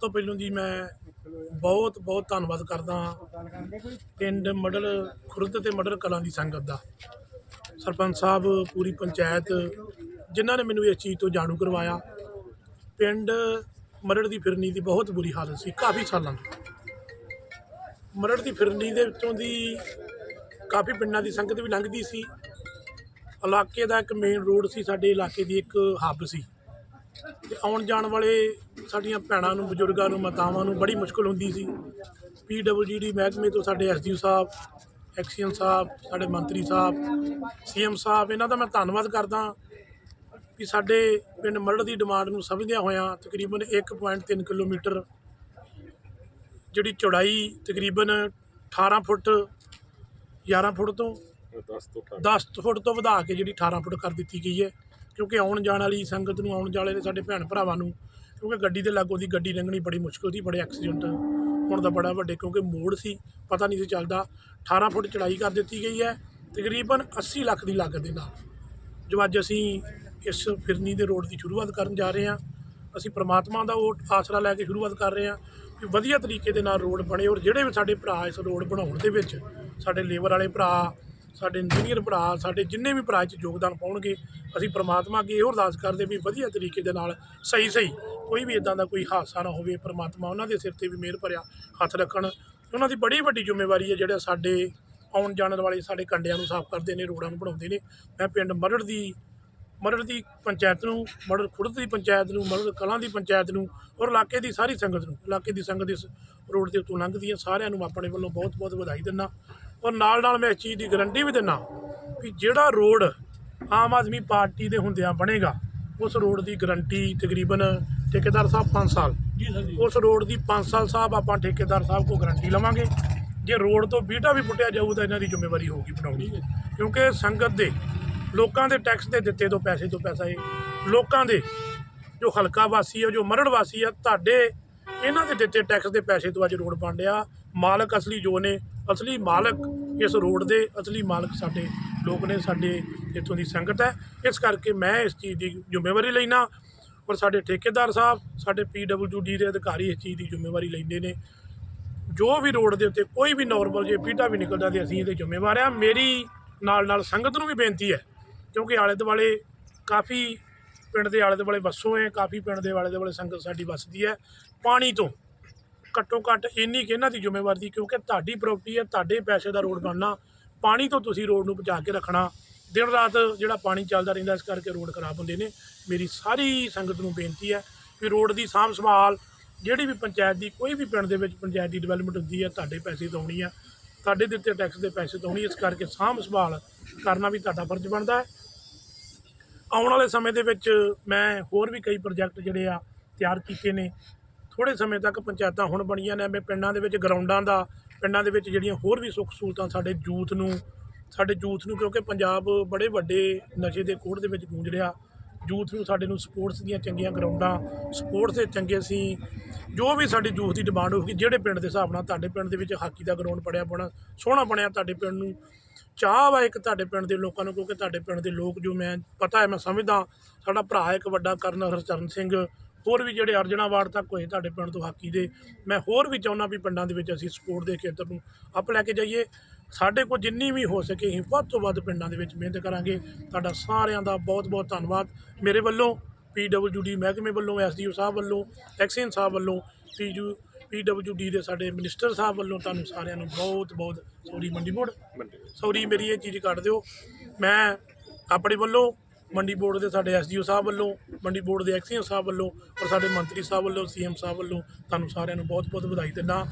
ਤੋਂ ਪਹਿਲਾਂ ਦੀ ਮੈਂ ਬਹੁਤ ਬਹੁਤ ਧੰਨਵਾਦ ਕਰਦਾ ਪਿੰਡ ਮਡਲ, ਖੁਰਦ ਤੇ ਮਡਲ ਕਲਾਂ ਦੀ ਸੰਗਤ ਦਾ। ਸਰਪੰਚ ਸਾਹਿਬ, ਪੂਰੀ ਪੰਚਾਇਤ, ਜਿਨ੍ਹਾਂ ਨੇ ਮੈਨੂੰ ਇਸ ਚੀਜ਼ ਤੋਂ ਜਾਣੂ ਕਰਵਾਇਆ। ਪਿੰਡ ਮਰੜ ਦੀ ਫਿਰਨੀ ਦੀ ਬਹੁਤ ਬੁਰੀ ਹਾਲਤ ਸੀ, ਕਾਫੀ ਸਾਲਾਂ ਤੋਂ। ਮਰੜ ਦੀ ਫਿਰਨੀ ਦੇ ਵਿੱਚੋਂ ਦੀ ਕਾਫੀ ਪਿੰਡਾਂ ਦੀ ਸੰਗਤ ਵੀ ਲੰਘਦੀ ਸੀ। ਇਲਾਕੇ ਦਾ ਇੱਕ ਮੇਨ ਰੋਡ ਸੀ, ਸਾਡੇ ਇਲਾਕੇ ਦੀ ਇੱਕ ਹੱਬ ਸੀ। ਆਉਣ ਜਾਣ ਵਾਲੇ ਸਾਡੀਆਂ ਭੈਣਾਂ ਨੂੰ ਬਜ਼ੁਰਗਾਂ ਨੂੰ ਮਾਤਾਵਾਂ ਨੂੰ ਬੜੀ ਮੁਸ਼ਕਲ ਹੁੰਦੀ ਸੀ। ਪੀਡਬਲਯੂਡੀ ਮਹਿਕਮੇ ਤੋਂ ਸਾਡੇ ਐਸਡੀਓ ਸਾਹਿਬ ਐਕਸੀਅਨ ਸਾਹਿਬ ਸਾਡੇ ਮੰਤਰੀ ਸਾਹਿਬ ਸੀਐਮ ਸਾਹਿਬ ਇਹਨਾਂ ਦਾ ਮੈਂ ਧੰਨਵਾਦ ਕਰਦਾ ਕਿ ਸਾਡੇ ਪਿੰਡ ਮਰੜ ਦੀ ਡਿਮਾਂਡ ਨੂੰ ਸਮਝਦਿਆਂ ਹੋਇਆਂ ਤਕਰੀਬਨ 1.3 ਕਿਲੋਮੀਟਰ ਜਿਹੜੀ ਚੌੜਾਈ ਤਕਰੀਬਨ 18 ਫੁੱਟ 11 ਫੁੱਟ ਤੋਂ 10 ਫੁੱਟ ਤੋਂ ਵਧਾ ਕੇ ਜਿਹੜੀ 18 ਫੁੱਟ ਕਰ ਦਿੱਤੀ ਗਈ ਹੈ। ਕਿਉਂਕਿ ਆਉਣ ਜਾਣ ਵਾਲੀ ਸੰਗਤ ਨੂੰ, ਆਉਣ ਜਾਣੇ ਨੇ ਸਾਡੇ ਭੈਣ ਭਰਾਵਾਂ ਨੂੰ, ਕਿਉਂਕਿ ਗੱਡੀ ਦੇ ਲਾਗੋਂ ਦੀ ਗੱਡੀ ਲੰਘਣੀ ਬੜੀ ਮੁਸ਼ਕਲ ਸੀ, ਬੜੇ ਐਕਸੀਡੈਂਟ ਹੋਣ ਦਾ ਬੜਾ ਵੱਡੇ ਕਿਉਂਕਿ ਮੋੜ ਸੀ, ਪਤਾ ਨਹੀਂ ਸੀ ਚੱਲਦਾ। 18 ਫੁੱਟ ਚੜਾਈ ਕਰ ਦਿੱਤੀ ਗਈ ਹੈ, ਤਕਰੀਬਨ 80 ਲੱਖ ਦੀ ਲਾਗਤ ਦੇ ਨਾਲ। ਜੋ ਅੱਜ ਅਸੀਂ ਇਸ ਫਿਰਨੀ ਦੇ ਰੋਡ ਦੀ ਸ਼ੁਰੂਆਤ ਕਰਨ ਜਾ ਰਹੇ ਹਾਂ, ਅਸੀਂ ਪ੍ਰਮਾਤਮਾ ਦਾ ਉਹ ਆਸਰਾ ਲੈ ਕੇ ਸ਼ੁਰੂਆਤ ਕਰ ਰਹੇ ਹਾਂ ਕਿ ਵਧੀਆ ਤਰੀਕੇ ਦੇ ਨਾਲ ਰੋਡ ਬਣੇ ਔਰ ਜਿਹੜੇ ਵੀ ਸਾਡੇ ਭਰਾ ਇਸ ਰੋਡ ਬਣਾਉਣ ਦੇ ਵਿੱਚ, ਸਾਡੇ ਲੇਬਰ ਵਾਲੇ ਭਰਾ ਸਾਡੇ ਇੰਜੀਨੀਅਰ ਭਰਾ, ਸਾਡੇ ਜਿੰਨੇ ਵੀ ਭਰਾ 'ਚ ਯੋਗਦਾਨ ਪਾਉਣਗੇ, ਅਸੀਂ ਪ੍ਰਮਾਤਮਾ ਅੱਗੇ ਇਹੋ ਅਰਦਾਸ ਕਰਦੇ ਵੀ ਵਧੀਆ ਤਰੀਕੇ ਦੇ ਨਾਲ ਸਹੀ ਸਹੀ ਕੋਈ ਵੀ ਇਦਾਂ ਦਾ ਕੋਈ ਹਾਦਸਾ ਨਾ ਹੋਵੇ, ਪ੍ਰਮਾਤਮਾ ਉਹਨਾਂ ਦੇ ਸਿਰ ਤੇ ਵੀ ਮਿਹਰ ਭਰਿਆ ਹੱਥ ਰੱਖਣ। ਉਹਨਾਂ ਦੀ ਬੜੀ ਵੱਡੀ ਜ਼ਿੰਮੇਵਾਰੀ ਹੈ ਜਿਹੜਾ ਸਾਡੇ ਆਉਣ ਜਾਣ ਵਾਲੇ ਸਾਡੇ ਕੰਡਿਆਂ ਨੂੰ ਸਾਫ਼ ਕਰਦੇ ਨੇ, ਰੋਡਾਂ ਨੂੰ ਬਣਾਉਂਦੇ ਨੇ। ਮੈਂ ਪਿੰਡ ਮਰੜ ਦੀ ਮਰੜ ਦੀ ਪੰਚਾਇਤ ਨੂੰ, ਮਰੜ ਖੁਰਦ ਦੀ ਪੰਚਾਇਤ ਨੂੰ, ਮਰੜ ਕਲਾਂ ਦੀ ਪੰਚਾਇਤ ਨੂੰ ਔਰ ਇਲਾਕੇ ਦੀ ਸਾਰੀ ਸੰਗਤ ਨੂੰ, ਇਲਾਕੇ ਦੀ ਸੰਗਤ ਇਸ ਰੋਡ ਦੇ ਉੱਤੋਂ ਲੰਘਦੀ ਹੈ। ਸਾਰਿਆਂ ਨੂੰ ਆਪਣੇ ਵੱਲੋਂ ਬਹੁਤ ਬਹੁਤ ਵਧਾਈ ਦਿੰਦਾ। ਔਰ ਨਾਲ ਨਾਲ ਮੈਂ ਇਸ ਚੀਜ਼ ਦੀ ਗਾਰੰਟੀ ਵੀ ਦਿੰਦਾ ਕਿ ਜਿਹੜਾ ਰੋਡ ਆਮ ਆਦਮੀ ਪਾਰਟੀ ਦੇ ਹੁੰਦਿਆਂ ਬਣੇਗਾ ਉਸ ਰੋਡ ਦੀ ਗਾਰੰਟੀ ਤਕਰੀਬਨ ਠੇਕੇਦਾਰ ਸਾਹਿਬ 5 ਸਾਲ। ਜੀ ਸਰ ਜੀ। ਉਸ ਰੋਡ ਦੀ 5 ਸਾਲ ਸਾਹਿਬ ਆਪਾਂ ਠੇਕੇਦਾਰ ਸਾਹਿਬ ਕੋ ਗਾਰੰਟੀ ਲਵਾਂਗੇ। ਜੇ ਰੋਡ ਤੋਂ ਬੀਟਾ ਵੀ ਪੁੱਟਿਆ ਜਾਊ ਤਾਂ ਇਹਨਾਂ ਦੀ ਜ਼ਿੰਮੇਵਾਰੀ ਹੋਊਗੀ ਬਣਾਉਣੀ। ਕਿਉਂਕਿ ਸੰਗਤ ਦੇ ਲੋਕਾਂ ਦੇ ਟੈਕਸ ਦੇ ਦਿੱਤੇ ਤੋਂ ਪੈਸੇ ਤੋਂ ਪੈਸਾ ਇਹ ਲੋਕਾਂ ਦੇ ਜੋ ਹਲਕਾ ਵਾਸੀ ਹੈ ਜੋ ਮਰੜ ਵਾਸੀ ਹੈ ਤੁਹਾਡੇ ਇਹਨਾਂ ਦੇ ਦਿੱਤੇ ਟੈਕਸ ਦੇ ਪੈਸੇ ਤੋਂ ਅੱਜ ਰੋਡ ਬਣ ਰਿਹਾ। ਮਾਲਕ ਅਸਲੀ ਜੋ ਨੇ, ਅਸਲੀ ਮਾਲਕ ਇਸ ਰੋਡ ਦੇ, ਅਸਲੀ ਮਾਲਕ ਸਾਡੇ ਲੋਕ ਨੇ, ਸਾਡੇ ਇੱਥੋਂ ਦੀ ਸੰਗਤ ਹੈ। ਇਸ ਕਰਕੇ ਮੈਂ ਇਸ ਚੀਜ਼ ਦੀ ਜ਼ਿੰਮੇਵਾਰੀ ਲੈਣਾ ਔਰ ਸਾਡੇ ਠੇਕੇਦਾਰ ਸਾਹਿਬ, ਸਾਡੇ ਪੀਡਬਲਯੂਡੀ ਦੇ ਅਧਿਕਾਰੀ ਇਸ ਚੀਜ਼ ਦੀ ਜ਼ਿੰਮੇਵਾਰੀ ਲੈਂਦੇ ਨੇ। ਜੋ ਵੀ ਰੋਡ ਦੇ ਉੱਤੇ ਕੋਈ ਵੀ ਨਾਰਮਲ ਜੇ ਪੀਟਾ ਵੀ ਨਿਕਲਦਾ ਤੇ ਅਸੀਂ ਇਹਦੇ ਜ਼ਿੰਮੇਵਾਰ ਆ ਮੇਰੀ ਨਾਲ ਨਾਲ ਸੰਗਤ ਨੂੰ ਵੀ ਬੇਨਤੀ ਹੈ, ਕਿਉਂਕਿ ਆਲੇ ਦੁਆਲੇ ਕਾਫੀ ਪਿੰਡ ਦੇ ਆਲੇ ਦੁਆਲੇ ਵਸੋਂ ਹੈ, ਕਾਫੀ ਪਿੰਡ ਦੇ ਆਲੇ ਦੁਆਲੇ ਸੰਗਤ ਸਾਡੀ ਵਸਦੀ ਹੈ। ਪਾਣੀ ਤੋਂ ਘੱਟੋ ਘੱਟ ਇੰਨੀ ਕਿ ਇਹਨਾਂ ਦੀ ਜ਼ਿੰਮੇਵਾਰੀ ਦੀ ਕਿਉਂਕਿ ਤੁਹਾਡੀ ਪ੍ਰਾਪਰਟੀ ਹੈ, ਤੁਹਾਡੇ ਪੈਸੇ ਦਾ ਰੋਡ ਬਣਨਾ, ਪਾਣੀ ਤੋਂ ਤੁਸੀਂ ਰੋਡ ਨੂੰ ਬਚਾ ਕੇ ਰੱਖਣਾ, ਦਿਨ ਰਾਤ ਜਿਹੜਾ ਪਾਣੀ ਚੱਲਦਾ ਰਹਿੰਦਾ ਇਸ ਕਰਕੇ ਰੋਡ ਖਰਾਬ ਹੁੰਦੇ ਨੇ। ਮੇਰੀ ਸਾਰੀ ਸੰਗਤ ਨੂੰ ਬੇਨਤੀ ਹੈ ਵੀ ਰੋਡ ਦੀ ਸਾਂਭ ਸੰਭਾਲ, ਜਿਹੜੀ ਵੀ ਪੰਚਾਇਤ ਦੀ ਕੋਈ ਵੀ ਪਿੰਡ ਦੇ ਵਿੱਚ ਪੰਚਾਇਤ ਦੀ ਡਿਵੈਲਪਮੈਂਟ ਹੁੰਦੀ ਹੈ, ਤੁਹਾਡੇ ਪੈਸੇ ਤੋਂ ਆਉਣੀ ਆ ਤੁਹਾਡੇ ਦਿੱਤੇ ਟੈਕਸ ਦੇ ਪੈਸੇ ਤੋਂ ਆਉਣੀ ਇਸ ਕਰਕੇ ਸਾਂਭ ਸੰਭਾਲ ਕਰਨਾ ਵੀ ਤੁਹਾਡਾ ਫਰਜ਼ ਬਣਦਾ ਹੈ। ਆਉਣ ਵਾਲੇ ਸਮੇਂ ਦੇ ਵਿੱਚ ਮੈਂ ਹੋਰ ਵੀ ਕਈ ਪ੍ਰੋਜੈਕਟ ਜਿਹੜੇ ਆ ਤਿਆਰ ਕੀਤੇ ਨੇ। ਥੋੜੇ ਸਮੇਂ ਤੱਕ ਪੰਚਾਇਤਾਂ ਹੁਣ ਬਣੀਆਂ ਨੇ। ਮੈਂ ਪਿੰਡਾਂ ਦੇ ਵਿੱਚ, ਗਰਾਊਂਡਾਂ ਦਾ, ਪਿੰਡਾਂ ਦੇ ਵਿੱਚ ਜਿਹੜੀਆਂ ਹੋਰ ਵੀ ਸੁੱਖ ਸਹੂਲਤਾਂ ਸਾਡੇ ਯੂਥ ਨੂੰ, ਸਾਡੇ ਯੂਥ ਨੂੰ ਕਿਉਂਕਿ ਪੰਜਾਬ ਬੜੇ ਵੱਡੇ ਨਸ਼ੇ ਦੇ ਕੋੜ ਦੇ ਵਿੱਚ ਗੂੰਜ ਰਿਹਾ। ਯੂਥ ਨੂੰ, ਸਾਡੇ ਨੂੰ ਸਪੋਰਟਸ ਦੀਆਂ ਚੰਗੀਆਂ ਗਰਾਊਂਡਾਂ ਸਪੋਰਟਸ ਦੇ ਚੰਗੇ ਸੀ। ਜੋ ਵੀ ਸਾਡੀ ਯੂਥ ਦੀ ਡਿਮਾਂਡ ਹੋਊਗੀ, ਜਿਹੜੇ ਪਿੰਡ ਦੇ ਹਿਸਾਬ ਨਾਲ ਤੁਹਾਡੇ ਪਿੰਡ ਦੇ ਵਿੱਚ ਹਾਕੀ ਦਾ ਗਰਾਊਂਡ ਬਣਿਆ ਬਣਾ ਸੋਹਣਾ ਬਣਿਆ ਤੁਹਾਡੇ ਪਿੰਡ ਨੂੰ। ਚਾਹ ਵਾ ਇੱਕ ਤੁਹਾਡੇ ਪਿੰਡ ਦੇ ਲੋਕਾਂ ਨੂੰ, ਕਿਉਂਕਿ ਤੁਹਾਡੇ ਪਿੰਡ ਦੇ ਲੋਕ ਜੋ ਮੈਂ, ਪਤਾ ਹੈ, ਮੈਂ ਸਮਝਦਾ, ਸਾਡਾ ਭਰਾ ਇੱਕ ਵੱਡਾ ਕਰਨ, ਹਰਚਰਨ ਸਿੰਘ। ਹੋਰ ਵੀ ਜਿਹੜੇ ਅਰਜਨਾ ਵਾਰਡ ਤੱਕ ਹੋਏ ਤੁਹਾਡੇ ਪਿੰਡ ਤੋਂ ਹਾਕੀ ਦੇ, ਮੈਂ ਹੋਰ ਵੀ ਚਾਹੁੰਦਾ ਵੀ ਪਿੰਡਾਂ ਦੇ ਵਿੱਚ ਅਸੀਂ ਸਪੋਰਟ ਦੇ ਖੇਤਰ ਨੂੰ ਆਪ ਲੈ ਕੇ ਜਾਈਏ। ਸਾਡੇ ਕੋਲ ਜਿੰਨੀ ਵੀ ਹੋ ਸਕੇ ਅਸੀਂ ਵੱਧ ਤੋਂ ਵੱਧ ਪਿੰਡਾਂ ਦੇ ਵਿੱਚ ਮਿਹਨਤ ਕਰਾਂਗੇ। ਤੁਹਾਡਾ ਸਾਰਿਆਂ ਦਾ ਬਹੁਤ ਬਹੁਤ ਧੰਨਵਾਦ। ਮੇਰੇ ਵੱਲੋਂ ਪੀਡਬਲਯੂਡੀ ਮਹਿਕਮੇ ਵੱਲੋਂ ਐਸਡੀਓ ਸਾਹਿਬ ਵੱਲੋਂ ਐਕਸੀਅਨ ਸਾਹਿਬ ਵੱਲੋਂ ਪੀਯੂ ਪੀਡਬਲਯੂਡੀ ਦੇ ਸਾਡੇ ਮਿਨਿਸਟਰ ਸਾਹਿਬ ਵੱਲੋਂ ਤੁਹਾਨੂੰ ਸਾਰਿਆਂ ਨੂੰ ਬਹੁਤ ਬਹੁਤ ਸੌਰੀ ਮੰਡੀ ਬੋਰਡ। ਸੌਰੀ ਮੇਰੀ ਇਹ ਚੀਜ਼ ਕੱਢ ਦਿਓ। ਮੈਂ ਆਪਣੇ ਵੱਲੋਂ ਮੰਡੀ ਬੋਰਡ ਦੇ ਸਾਡੇ ਐਸਡੀਓ ਸਾਹਿਬ ਵੱਲੋਂ ਮੰਡੀ ਬੋਰਡ ਦੇ ਐਕਸੀਅਨ ਸਾਹਿਬ ਵੱਲੋਂ ਔਰ ਸਾਡੇ ਮੰਤਰੀ ਸਾਹਿਬ ਵੱਲੋਂ ਸੀਐਮ ਸਾਹਿਬ ਵੱਲੋਂ ਤੁਹਾਨੂੰ ਸਾਰਿਆਂ ਨੂੰ ਬਹੁਤ ਬਹੁਤ ਵਧਾਈ ਦਿੰਦਾ।